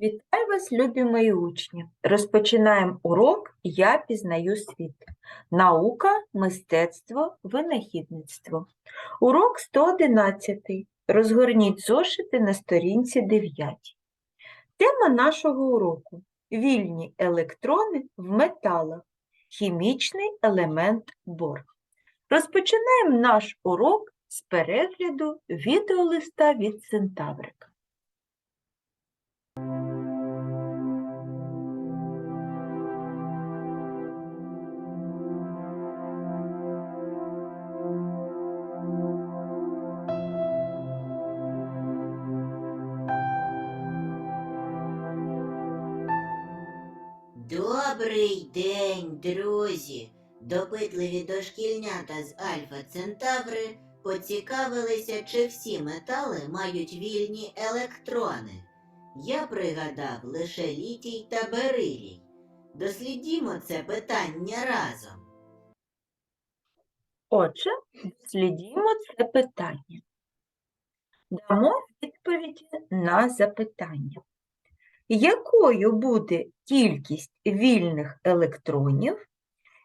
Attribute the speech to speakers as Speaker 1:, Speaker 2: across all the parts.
Speaker 1: Вітаю вас, любі мої учні! Розпочинаємо урок Я пізнаю світ. Наука, мистецтво, винахідництво. Урок 111. Розгорніть зошити на сторінці 9. Тема нашого уроку Вільні електрони в металах. Хімічний елемент бор. Розпочинаємо наш урок з перегляду відеолиста від Центаврика.
Speaker 2: Добрий день, друзі! Допитливі дошкільнята з Альфа Центаври поцікавилися, чи всі метали мають вільні електрони. Я пригадав лише літій та берилій. Дослідімо це питання разом.
Speaker 1: Отже, дослідімо це питання. Дамо відповіді на запитання. Якою буде кількість вільних електронів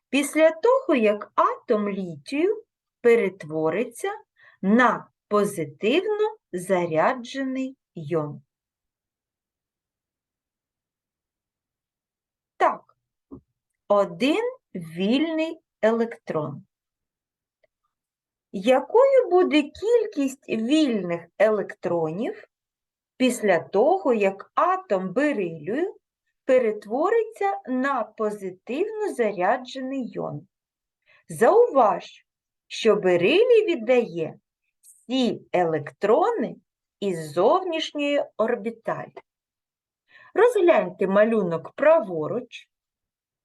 Speaker 1: після того, як атом літію перетвориться на позитивно заряджений йон? Так, один вільний електрон. Якою буде кількість вільних електронів після того, як атом берилію перетвориться на позитивно заряджений йон? Зауваж, що берилій віддає всі електрони із зовнішньої орбіталі. Розгляньте малюнок праворуч.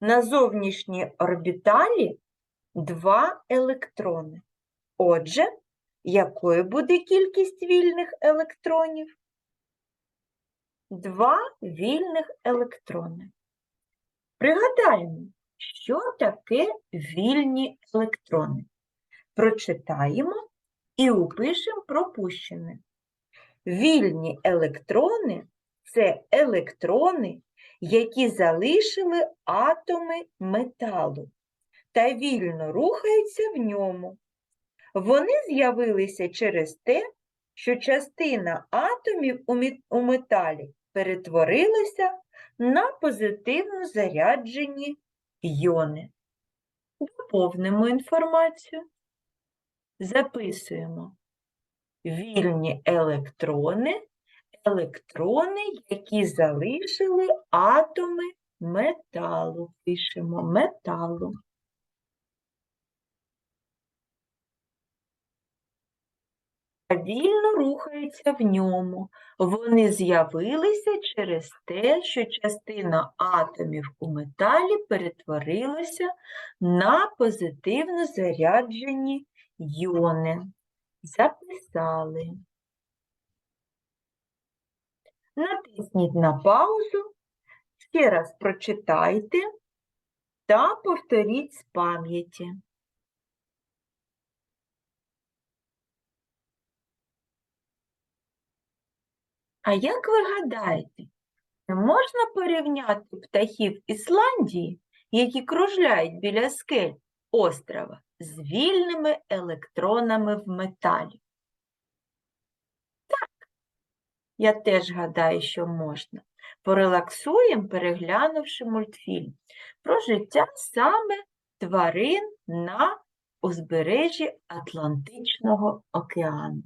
Speaker 1: На зовнішній орбіталі два електрони. Отже, якою буде кількість вільних електронів? Два вільних електрони. Пригадаємо, що таке вільні електрони. Прочитаємо і упишемо пропущене. Вільні електрони це електрони, які залишили атоми металу та вільно рухаються в ньому. Вони з'явилися через те, що частина атомів у металі перетворилася на позитивно заряджені йони. Доповнимо інформацію. Записуємо вільні електрони, електрони, які залишили атоми металу. Пишемо металу. Вільно рухаються в ньому. Вони з'явилися через те, що частина атомів у металі перетворилася на позитивно заряджені йони. Записали. Натисніть на паузу, ще раз прочитайте та повторіть з пам'яті. А як ви гадаєте, можна порівняти птахів Ісландії, які кружляють біля скель острова, з вільними електронами в металі? Так, я теж гадаю, що можна. Порелаксуємо, переглянувши мультфільм про життя саме тварин на узбережжі Атлантичного океану.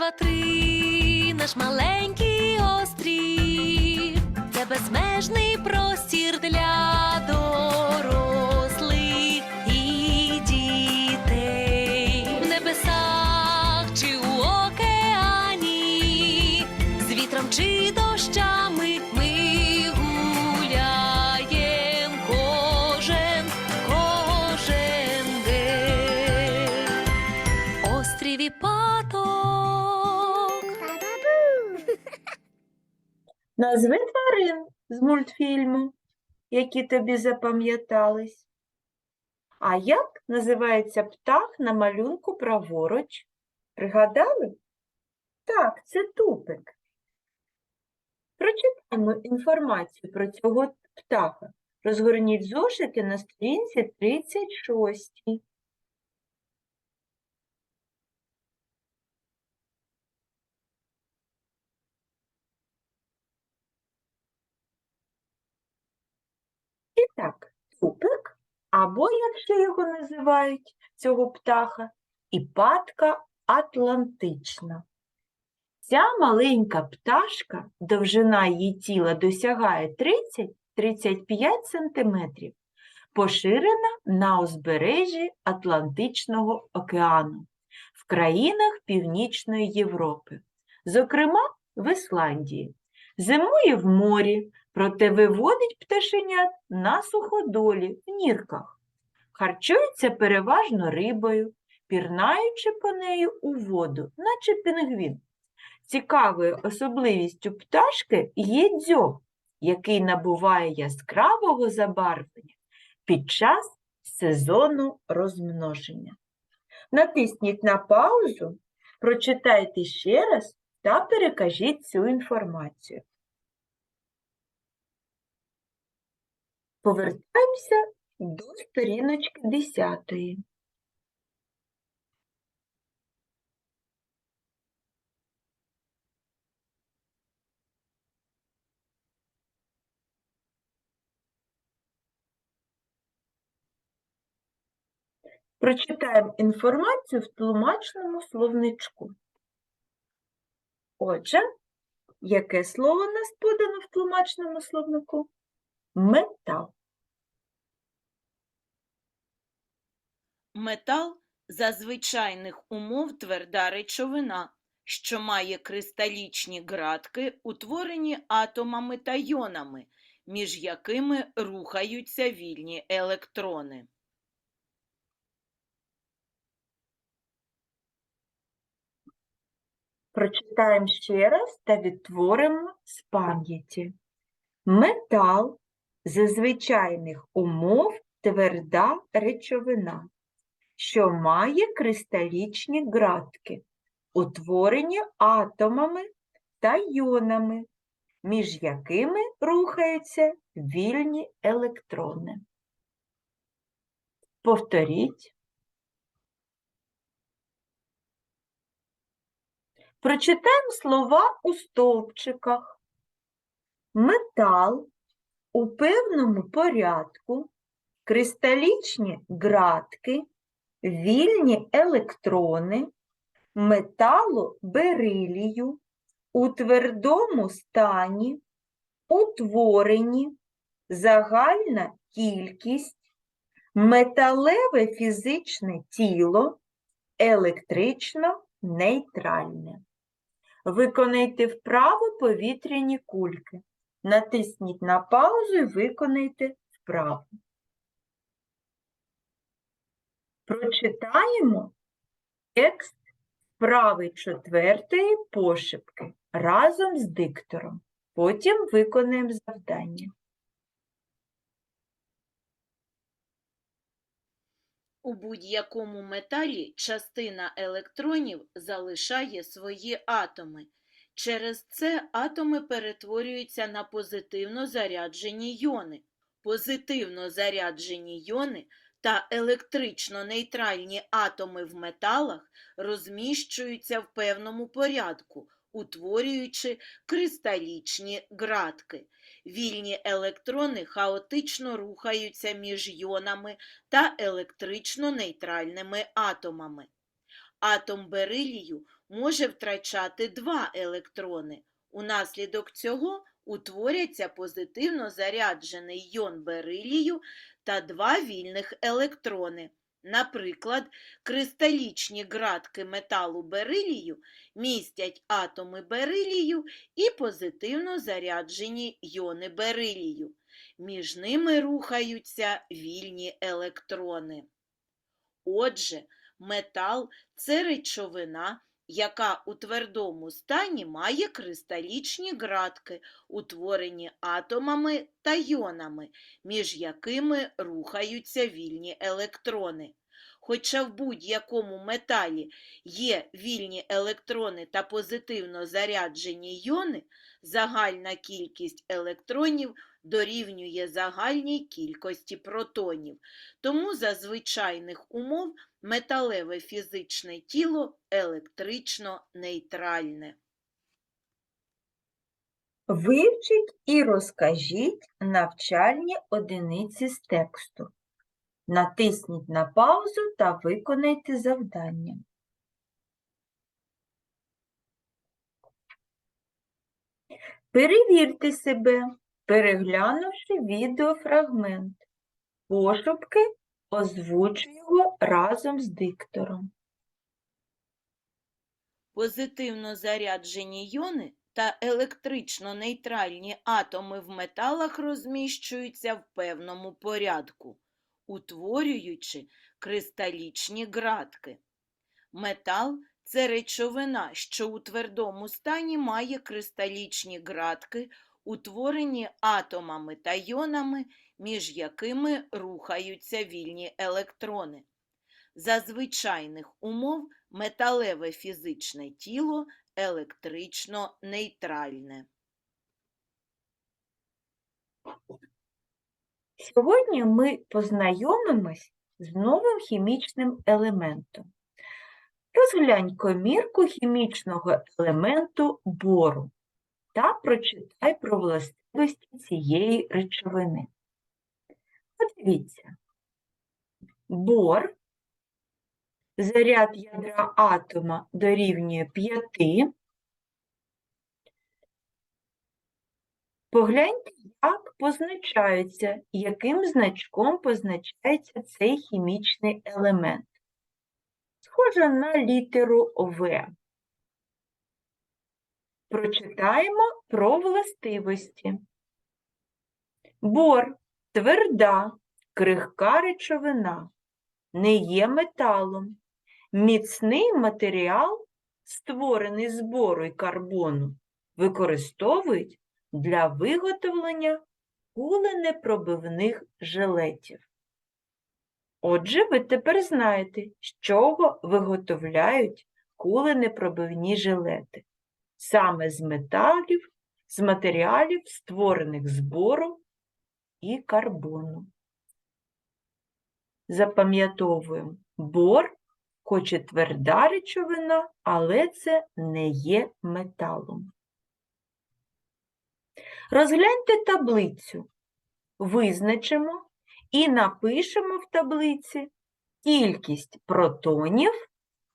Speaker 3: Два, три, наш маленький острів, це безмежний простір для дорослих
Speaker 1: Назви тварин з мультфільму, які тобі запам'ятались. А як називається птах на малюнку праворуч? Пригадали? Так, це тупик. Прочитаємо інформацію про цього птаха. Розгорніть зошити на сторінці 36. І так, тупик, або, як ще його називають, цього птаха, іпатка атлантична. Ця маленька пташка, довжина її тіла досягає 30-35 см, поширена на узбережжі Атлантичного океану в країнах Північної Європи, зокрема в Ісландії. Зимує в морі, проте виводить пташенят на суходолі в нірках. Харчується переважно рибою, пірнаючи по неї у воду, наче пінгвін. Цікавою особливістю пташки є дзьоб, який набуває яскравого забарвлення під час сезону розмноження. Натисніть на паузу, прочитайте ще раз та перекажіть цю інформацію. Повертаємося до сторіночки 10. Прочитаємо інформацію в тлумачному словничку. Отже, яке слово у нас подано в тлумачному словнику? Метал.
Speaker 4: Метал за звичайних умов тверда речовина, що має кристалічні ґратки, утворені атомами та йонами, між якими рухаються вільні електрони.
Speaker 1: Прочитаємо ще раз та відтворимо з пам'яті. Метал за звичайних умов тверда речовина, що має кристалічні ґратки, утворені атомами та йонами, між якими рухаються вільні електрони. Повторіть. Прочитаємо слова у стовпчиках. Метал у певному порядку, кристалічні ґратки, вільні електрони, металу берилію у твердому стані, утворені, загальна кількість, металеве фізичне тіло, електрично нейтральне. Виконайте вправо повітряні кульки. Натисніть на паузу і виконайте вправу. Прочитаємо текст вправи четвертої пошепки разом з диктором. Потім виконаємо завдання.
Speaker 4: У будь-якому металі частина електронів залишає свої атоми. Через це атоми перетворюються на позитивно заряджені йони. Позитивно заряджені йони та електрично нейтральні атоми в металах розміщуються в певному порядку, утворюючи кристалічні ґратки. Вільні електрони хаотично рухаються між йонами та електрично нейтральними атомами. Атом берилію може втрачати два електрони. Унаслідок цього утворяться позитивно заряджений йон берилію та два вільних електрони. Наприклад, кристалічні ґратки металу берилію містять атоми берилію і позитивно заряджені йони берилію. Між ними рухаються вільні електрони. Отже, метал це речовина, яка у твердому стані має кристалічні ґратки, утворені атомами та йонами, між якими рухаються вільні електрони. Хоча в будь-якому металі є вільні електрони та позитивно заряджені йони, загальна кількість електронів дорівнює загальній кількості протонів. Тому за звичайних умов металеве фізичне тіло електрично нейтральне.
Speaker 1: Вивчіть і розкажіть навчальні одиниці з тексту. Натисніть на паузу та виконайте завдання. Перевірте себе, переглянувши відеофрагмент. Пошепки озвучуй його разом з диктором.
Speaker 4: Позитивно заряджені йони та електрично нейтральні атоми в металах розміщуються в певному порядку, утворюючи кристалічні ґратки. Метал це речовина, що у твердому стані має кристалічні ґратки, утворені атомами та йонами, між якими рухаються вільні електрони. За звичайних умов металеве фізичне тіло електрично нейтральне.
Speaker 1: Сьогодні ми познайомимось з новим хімічним елементом. Розглянь комірку хімічного елементу бору та прочитай про властивості цієї речовини. Подивіться, бор, заряд ядра атома дорівнює 5. Погляньте, як позначається, яким значком позначається цей хімічний елемент. Схоже на літеру В. Прочитаємо про властивості. Бор тверда, крихка речовина, не є металом. Міцний матеріал, створений з бору і карбону, використовують для виготовлення куленепробивних жилетів. Отже, ви тепер знаєте, з чого виготовляють куленепробивні жилети. Саме з металів, з матеріалів, створених з бору і карбону. Запам'ятовуємо, бор, хоч і тверда речовина, але це не є металом. Розгляньте таблицю. Визначимо і напишемо в таблиці кількість протонів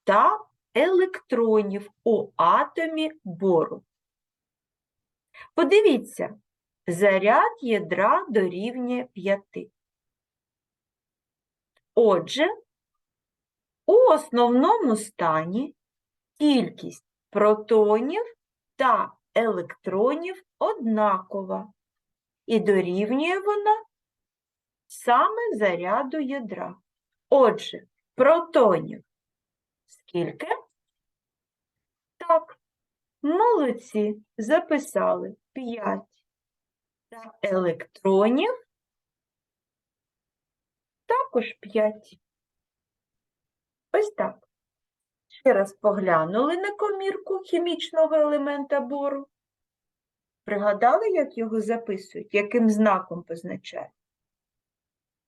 Speaker 1: та електронів у атомі бору. Подивіться, заряд ядра дорівнює 5. Отже, у основному стані кількість протонів та електронів однакова, і дорівнює вона саме заряду ядра. Отже, протонів скільки? Так, молодці, записали 5. Та електронів також 5. Ось так. Ще раз поглянули на комірку хімічного елемента бору. Пригадали, як його записують, яким знаком позначають?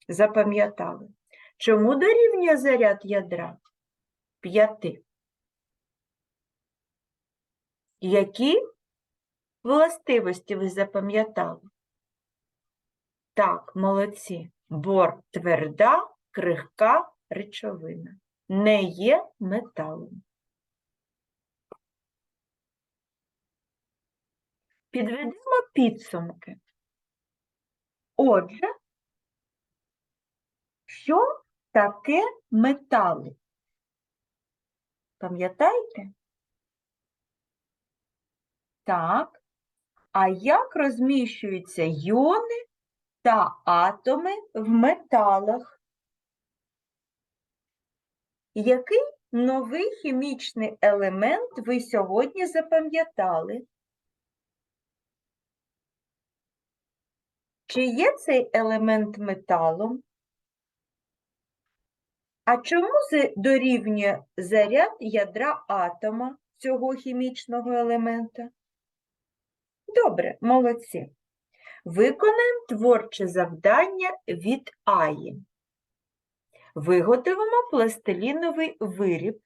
Speaker 1: Запам'ятали. Чому дорівнює заряд ядра? 5. Які властивості ви запам'ятали? Так, молодці. Бор тверда, крихка речовина. Не є металом. Підведемо підсумки. Отже, що таке метали? Пам'ятаєте? Так. А як розміщуються йони та атоми в металах? Який новий хімічний елемент ви сьогодні запам'ятали? Чи є цей елемент металом? А чому дорівнює заряд ядра атома цього хімічного елемента? Добре, молодці. Виконаємо творче завдання від Аї. Виготовимо пластиліновий виріб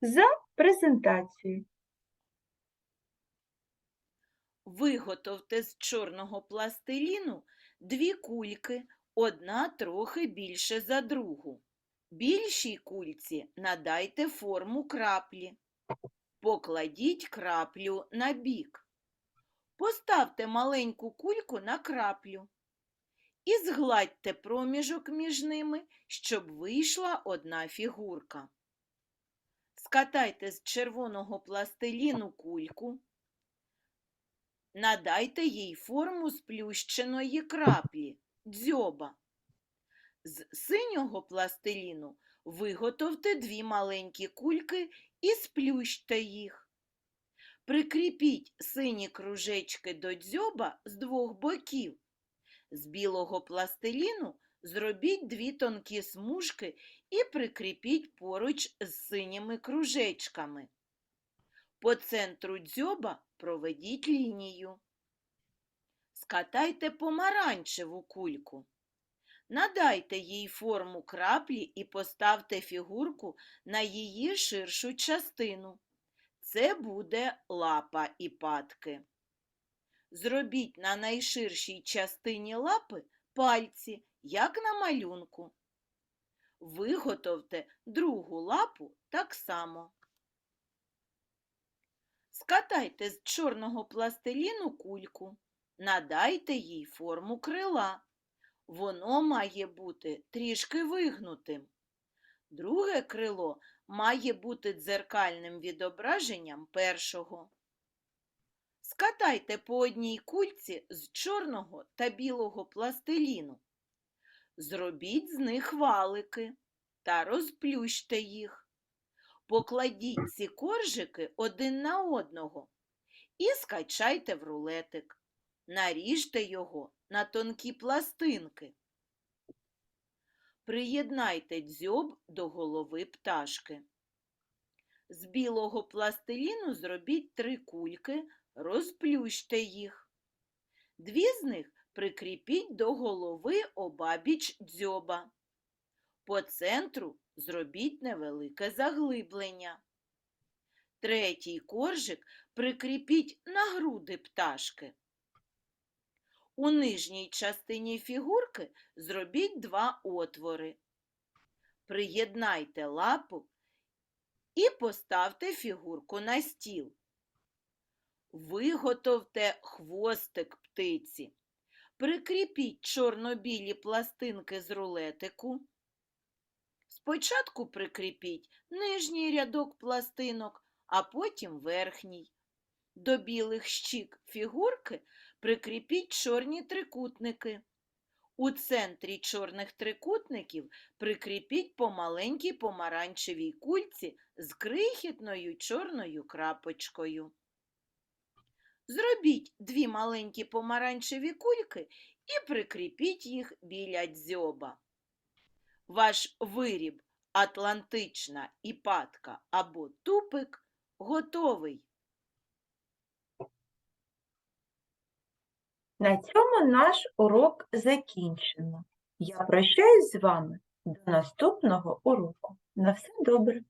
Speaker 1: за презентацією.
Speaker 4: Виготовте з чорного пластиліну дві кульки, одна трохи більше за другу. Більшій кульці надайте форму краплі. Покладіть краплю на бік. Поставте маленьку кульку на краплю і згладьте проміжок між ними, щоб вийшла одна фігурка. Скатайте з червоного пластиліну кульку. Надайте їй форму сплющеної краплі, дзьоба. З синього пластиліну виготовте дві маленькі кульки і сплющте їх. Прикріпіть сині кружечки до дзьоба з двох боків. З білого пластиліну зробіть дві тонкі смужки і прикріпіть поруч з синіми кружечками. По центру дзьоба проведіть лінію. Скатайте помаранчеву кульку. Надайте їй форму краплі і поставте фігурку на її ширшу частину. Це буде лапа і патки. Зробіть на найширшій частині лапи пальці, як на малюнку. Виготовте другу лапу так само. Скатайте з чорного пластиліну кульку, надайте їй форму крила. Воно має бути трішки вигнутим. Друге крило має бути дзеркальним відображенням першого. Скатайте по одній кульці з чорного та білого пластиліну. Зробіть з них валики та розплющте їх. Покладіть ці коржики один на одного і скачайте в рулетик. Наріжте його на тонкі пластинки. Приєднайте дзьоб до голови пташки. З білого пластиліну зробіть три кульки, розплющте їх. Дві з них прикріпіть до голови обабіч дзьоба. По центру зробіть невелике заглиблення. Третій коржик прикріпіть на груди пташки. У нижній частині фігурки зробіть два отвори. Приєднайте лапу і поставте фігурку на стіл. Виготовте хвостик птиці. Прикріпіть чорно-білі пластинки з рулетику. Спочатку прикріпіть нижній рядок пластинок, а потім верхній. До білих щік фігурки прикріпіть чорні трикутники. У центрі чорних трикутників прикріпіть по маленькій помаранчевій кульці з крихітною чорною крапочкою. Зробіть дві маленькі помаранчеві кульки і прикріпіть їх біля дзьоба. Ваш виріб атлантична іпатка або тупик готовий.
Speaker 1: На цьому наш урок закінчено. Я прощаюсь з вами до наступного уроку. На все добре.